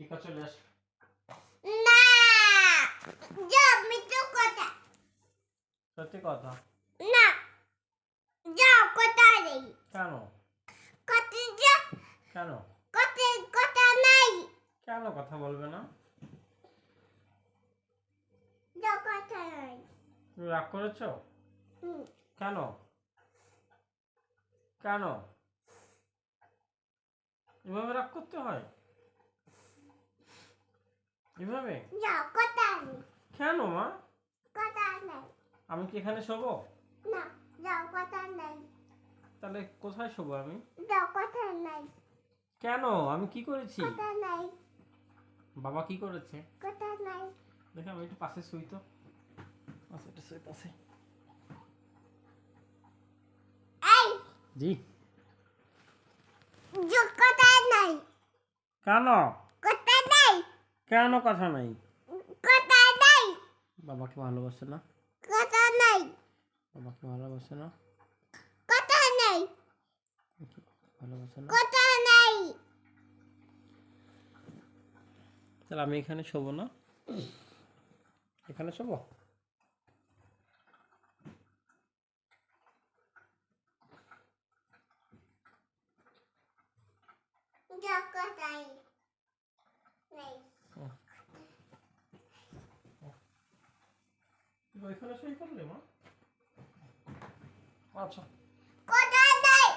টিকা চলে আস না যা কথা। সত্যি কথা? না যা কথা নেই? কেন? কথা যা। কেন? কথা কথা নাই। কেন কথা বলবে না? যা কথা নাই। তুমি রাগ করেছ? কেন? কেন? এভাবে রাগ করতে হয়? এভাবে? যা কথা নেই। কেন মা? কথা নাই। আমি কি এখানে শোবো? না যা কথা নাই। তাহলে কোথায় শোবো আমি? যা কথা নাই। কেন? আমি কি করেছি? কথা নাই। বাবা কি করেছে? কথা নাই। দেখে আমি একটু পাশে শুই তো। আচ্ছা একটু শুই পাশে। এই! জি। যা কথা নাই। কেন? কেন কথা নাই? কথা নাই। বাবাকে ভালোবাসে না? কথা নাই। বাবাকে ভালোবাসে না? কথা নাই। ভালোবাসে না? কথা নাই। তাহলে আমি এখানে শোবো না? এখানে শোবো? যা কথা নাই। নাই সই করলে মা? আচ্ছা। কথা নাই।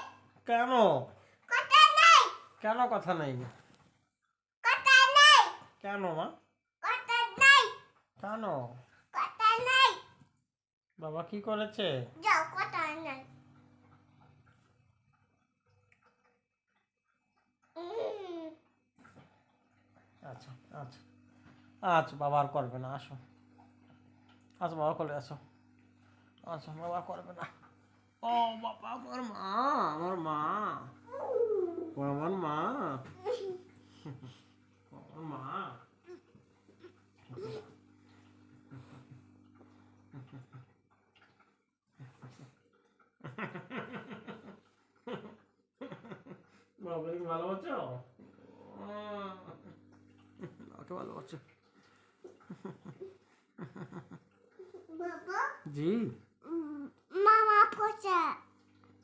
কেন? কথা নাই। কেন কথা নাই? কথা নাই। কেন মা? কথা নাই। কেন? কথা নাই। বাবা কি করেছে? যা কথা নাই। আচ্ছা আচ্ছা। আচ্ছা বাবা আর করবে না আসো। আচ্ছা বাবা করে আসো। আচ্ছা বাবা করবে না। ও বাবা, আমার মা আমার মা। আমার মা। আমার মা। বাবা কি ভালো আছো? ওকে ভালো আছো বাবা? জি। মামা পচা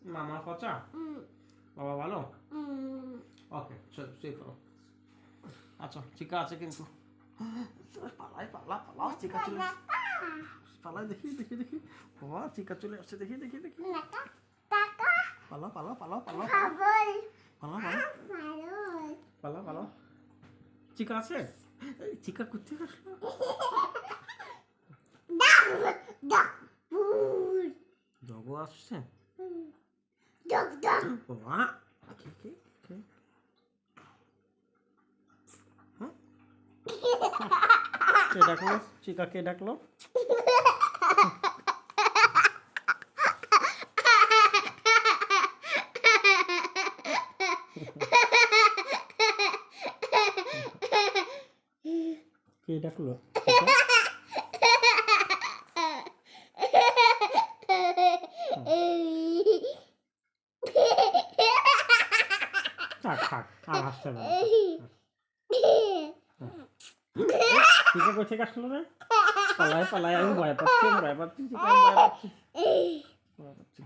মামা পচা বাবা ভালো? ওকে চলো সেই করো আচ্ছা চিকা আছে কিন্তু। পালাই পালা পালা চিকা চলে। পালাই দেখি দেখি দেখি। বাবা চিকা চলে আসছে দেখি দেখি দেখি। পালা পালা পালা পালা। পালা পালা। ভালো পালা পালা। চিকা আছে? এই চিকা করতে আসলো? জগো আসছে ডাক ডাক বাবা কে কে কে? কে ডাকলো চিকা কে ডাকলো কে ডাকলো থাক থাক আর হাসতে না চিকা কোথায় আসলো রে? পালায় পালায় আমি ভয় পাচ্ছি ভয় পাচ্ছি ভয় পাচ্ছি। ভয় পাচ্ছি।